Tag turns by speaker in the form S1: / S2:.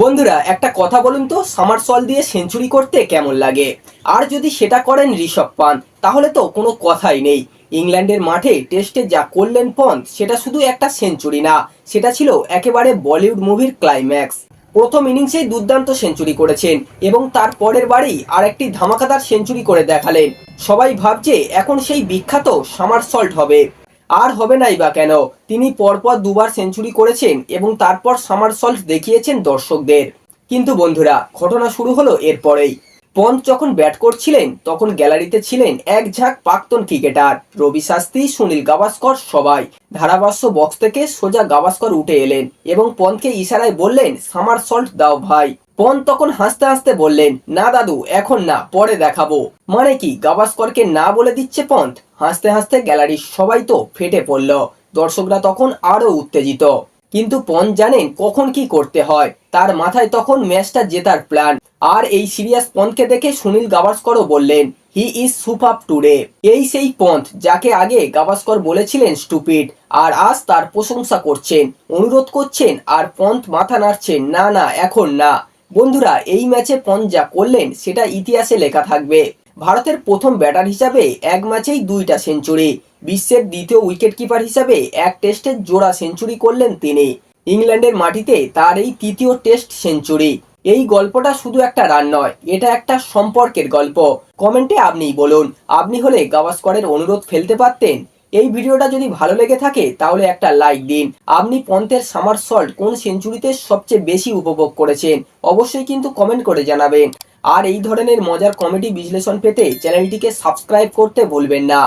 S1: বন্ধুরা, একটা কথা বলুন তো সামার সল দিয়ে সেঞ্চুরি করতে কেমন লাগে? আর যদি সেটা করেন ঋষভ পান তাহলে তো কোনো কথাই নেই। ইংল্যান্ডের মাঠে টেস্টে যা করলেন পন্থ, সেটা শুধু একটা সেঞ্চুরি না, সেটা ছিল একেবারে বলিউড মুভির ক্লাইম্যাক্স প্রথম ইনিংসেই দুর্দান্ত সেঞ্চুরি করেছেন, এবং তার পরের বারেই আরেকটি ধামাকাদার সেঞ্চুরি করে দেখালেন। সবাই ভাবছে, এখন সেই বিখ্যাত সামার সল্ট হবে। আর হবে নাই বা কেন? তিনি পরপর দুবার সেঞ্চুরি করেছেন এবং তারপর সামার সল্ট দেখিয়েছেন দর্শকদের। কিন্তু বন্ধুরা, ঘটনা শুরু হলো এরপরেই পন্থ যখন ব্যাট করছিলেন, তখন গ্যালারিতে ছিলেন এক ঝাঁক প্রাক্তন ক্রিকেটার, রবি শাস্ত্রী, সুনীল গাভাস্কর সবাই। ধারাভাষ্য বক্স থেকে সোজা গাভাস্কর উঠে এলেন এবং পন্থকে ইশারায় বললেন সামার সল্ট দাও ভাই। পন তখন হাসতে হাসতে বললেন, না দাদু, এখন না, পরে দেখাবো। মানে কি, গাভাস্করকে না বলে দিচ্ছে পন্থ? হাসতে হাসতে গ্যালারির সবাই তো ফেটে পড়ল। দর্শকরা তখন আরও উত্তেজিত। কিন্তু পন জানেন কখন কি করতে হয়। তার মাথায় তখন ম্যাচটা জেতার প্ল্যান। আর এই সিরিয়াস পন্থকে দেখে সুনীল গাভাস্করও বললেন, হি ইজ সুপার টুডে। এই সেই পন্থ যাকে আগে গাভাস্কর বলেছিলেন স্টুপিড, আর আজ তার প্রশংসা করছেন, অনুরোধ করছেন, আর পন্থ মাথা নাড়ছেন, না না, এখন না। বন্ধুরা, এই ম্যাচে যা করলেন, সেটা ইতিহাসে লেখা থাকবে। ভারতের প্রথম ব্যাটার হিসাবে এক ম্যাচেই দুইটা সেঞ্চুরি। বিশ্বের দ্বিতীয় উইকেট কিপার হিসাবে এক টেস্টে জোড়া সেঞ্চুরি করলেন তিনি। ইংল্যান্ডের মাটিতে তার এই তৃতীয় টেস্ট সেঞ্চুরি। এই গল্পটা শুধু একটা রান নয়, এটা একটা সম্পর্কের গল্প। কমেন্টে আপনিই বলুন, আপনি হলে গাভাস্করের অনুরোধ ফেলতে পারতেন? এই ভিডিওটা যদি ভালো লেগে থাকে, তাহলে একটা লাইক দিন। আপনি পন্থের সামার সল্ট কোন সেঞ্চুরিতে সবচেয়ে বেশি উপভোগ করেছেন? অবশ্যই কিন্তু কমেন্ট করে জানাবেন। আর এই ধরনের মজার কমেডি বিশ্লেষণ পেতে চ্যানেলটিকে সাবস্ক্রাইব করতে ভুলবেন না।